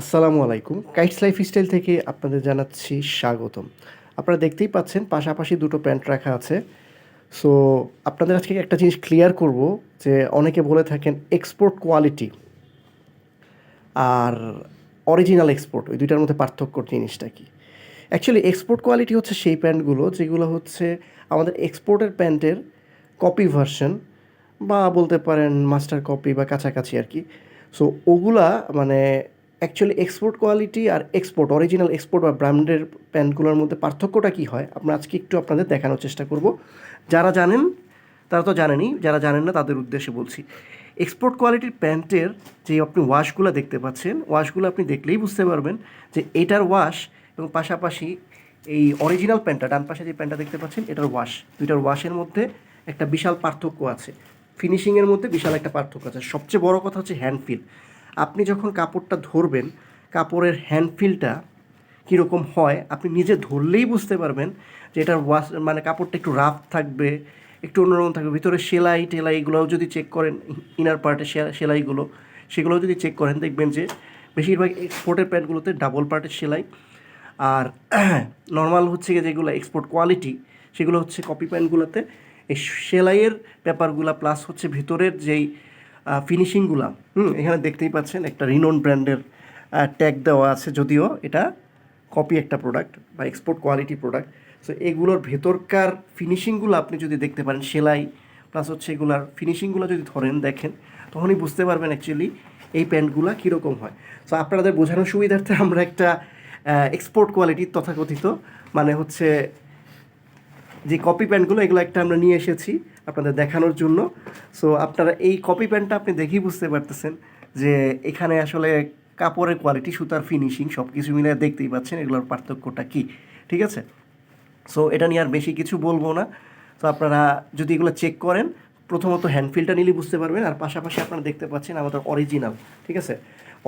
আসসালামু আলাইকুম। Kites life style থেকে আপনাদের জানাচ্ছি স্বাগতম। আপনারা দেখতেই পাচ্ছেন, পাশাপাশি দুটো প্যান্ট রাখা আছে। সো আপনাদের আজকে একটা জিনিস ক্লিয়ার করব, যে অনেকে বলে থাকেন এক্সপোর্ট কোয়ালিটি আর অরিজিনাল এক্সপোর্ট ওই দুইটার মধ্যে পার্থক্য জিনিসটা কি? অ্যাকচুয়ালি এক্সপোর্ট কোয়ালিটি হচ্ছে সেই প্যান্টগুলো, যেগুলো হচ্ছে আমাদের এক্সপোর্টের প্যান্টের কপি ভার্সন বা বলতে পারেন মাস্টার কপি বা কাছাকাছি আর কি। সো ওগুলা মানে অ্যাকচুয়ালি এক্সপোর্ট কোয়ালিটি আর এক্সপোর্ট অরিজিনাল এক্সপোর্ট বা ব্র্যান্ডের প্যান্টগুলোর মধ্যে পার্থক্যটা কী হয়? আমরা আজকে একটু আপনাদের দেখানোর চেষ্টা করব। যারা জানেন, তারা তো জানেনই যারা জানেন না তাদের উদ্দেশ্যে বলছি। এক্সপোর্ট কোয়ালিটির প্যান্টের যে আপনি ওয়াশগুলো দেখতে পাচ্ছেন ওয়াশগুলো আপনি দেখলেই বুঝতে পারবেন যে এটার ওয়াশ এবং পাশাপাশি এই অরিজিনাল প্যান্টটা, ডান পাশে যে প্যান্টটা দেখতে পাচ্ছেন, এটার ওয়াশ দুইটার ওয়াশের মধ্যে একটা বিশাল পার্থক্য আছে। ফিনিশিংয়ের মধ্যে বিশাল একটা পার্থক্য আছে। সবচেয়ে বড় কথা হচ্ছে হ্যান্ড ফিল আপনি যখন কাপড়টা ধরবেন, কাপড়ের হ্যান্ড ফিলটা কীরকম হয়, আপনি নিজে ধরলেই বুঝতে পারবেন যে এটার ওয়াশ মানে কাপড়টা একটু রাফ থাকবে, একটু অন্যরকম থাকবে। ভিতরে সেলাই টেলাই এগুলোও যদি চেক করেন ইনার পার্টে সেলাইগুলো, সেগুলোও যদি চেক করেন, দেখবেন যে বেশিরভাগ এক্সপোর্টের প্যান্টগুলোতে ডাবল পার্টের সেলাই। আর নর্মাল হচ্ছে গিয়ে যেগুলো এক্সপোর্ট কোয়ালিটি সেগুলো হচ্ছে কপি প্যান্টগুলোতে এই সেলাইয়ের ব্যাপারগুলো প্লাস হচ্ছে ভিতরের যেই ফিনিশিংগুলো হুম, এখানে দেখতেই পাচ্ছেন একটা রিনোন ব্র্যান্ডের ট্যাগ দেওয়া আছে যদিও এটা কপি একটা প্রোডাক্ট বা এক্সপোর্ট কোয়ালিটি প্রোডাক্ট সো এগুলোর ভেতরকার ফিনিশিংগুলো আপনি যদি দেখতে পারেন, সেলাই প্লাস হচ্ছে এগুলার ফিনিশিংগুলো যদি ধরেন, দেখেন, তখনই বুঝতে পারবেন অ্যাকচুয়ালি এই প্যান্টগুলো কীরকম হয়। সো আপনাদের বোঝানোর সুবিধার্থে আমরা একটা এক্সপোর্ট কোয়ালিটির তথাকথিত মানে হচ্ছে যে কপি প্যান্টগুলো এগুলো একটা আমরা নিয়ে এসেছি। আপনাদের দেখানোর জন্য। সো আপনারা এই কপি প্যান্টটা আপনি দেখেই বুঝতে পারতেছেন যে এখানে আসলে কাপড়ের কোয়ালিটি সুতার ফিনিশিং সব কিছু মিলে দেখতেই পাচ্ছেন এগুলোর পার্থক্যটা কী। ঠিক আছে? সো এটা নিয়ে আর বেশি কিছু বলব না। তো আপনারা যদি এগুলো চেক করেন, প্রথমত হ্যান্ডফিলটা নিলে বুঝতে পারবেন আর পাশাপাশি আপনারা দেখতে পাচ্ছেন আমাদের অরিজিনাল ঠিক আছে?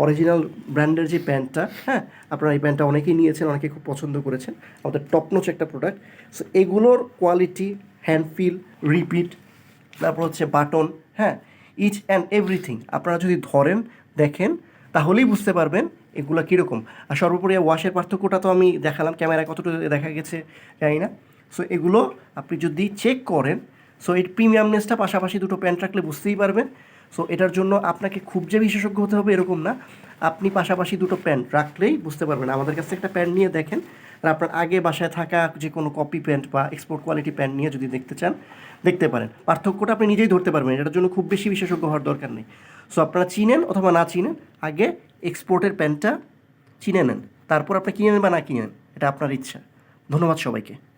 অরিজিনাল ব্র্যান্ডের যে প্যান্টটা হ্যাঁ আপনারা এই প্যান্টটা অনেকেই নিয়েছেন, অনেকে খুব পছন্দ করেছেন। আমাদের টপ নোচ একটা প্রোডাক্ট সো এগুলোর কোয়ালিটি হ্যান্ডফিল রিপিট তারপর হচ্ছে বাটন হ্যাঁ ইচ অ্যান্ড এভরিথিং আপনারা যদি ধরেন, দেখেন, তাহলেই বুঝতে পারবেন এগুলো কীরকম। আর সর্বোপরি ওয়াশের পার্থক্যটা তো আমি দেখালাম, ক্যামেরায় কতটুকু দেখা গেছে, জানি না। সো এগুলো আপনি যদি চেক করেন সো এই প্রিমিয়ামনেসটা পাশাপাশি দুটো প্যান্ট রাখলে বুঝতেই পারবেন। সো এটার জন্য আপনাকে খুব যে বিশেষজ্ঞ হতে হবে এরকম না। আপনি পাশাপাশি দুটো প্যান্ট রাখলেই বুঝতে পারবেন। আমাদের কাছে একটা প্যান্ট নিয়ে দেখেন। আর আপনার আগে বাসায় থাকা যে কোনো কপি প্যান্ট বা এক্সপোর্ট কোয়ালিটি প্যান্ট নিয়ে যদি দেখতে চান, দেখতে পারেন। পার্থক্যটা আপনি নিজেই ধরতে পারবেন। এটার জন্য খুব বেশি বিশেষজ্ঞ হওয়ার দরকার নেই। সো আপনারা চিনেন অথবা না চিনেন, আগে এক্সপোর্টের প্যান্টটা চিনে নেন। তারপর আপনি কিনে নেন বা না কিনে নেন এটা আপনার ইচ্ছা। ধন্যবাদ সবাইকে।